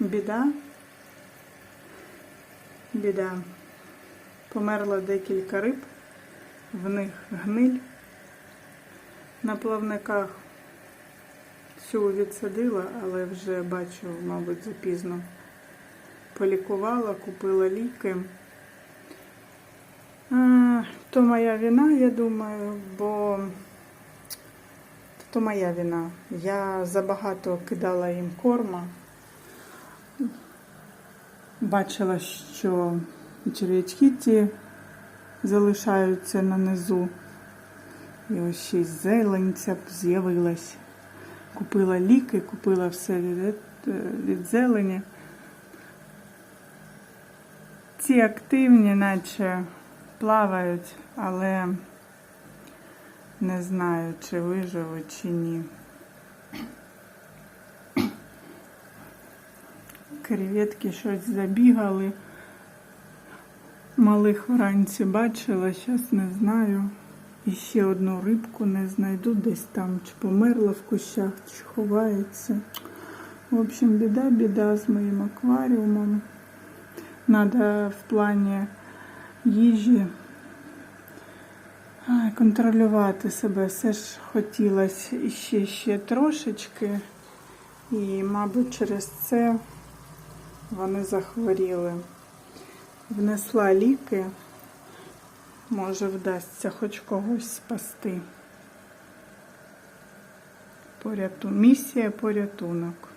Біда. Біда. Померло декілька риб, в них гниль. На плавниках цю відсадила, але вже бачу, мабуть, запізно. Полікувала, купила ліки. А, То моя вина, я думаю, бо то моя вина. Я забагато кидала їм корма. Бачила, що черв'ячки ті залишаються на низу. І ось ще й зеленця з'явилась. Купила ліки, купила все від, від зелені. Ці активні, наче плавають, але не знаю, чи виживуть, чи ні. Креветки щось забігали. Малих вранці бачила, зараз не знаю. І ще одну рибку не знайду десь там, чи померла в кущах, чи ховається. В общем, біда, біда з моїм акваріумом. Надо в плані їжі контролювати себе. Все ж хотілося іще ще трошечки. І, мабуть, через це вони захворіли. Внесла ліки, може вдасться хоч когось спасти. Поряту... Місія порятунок.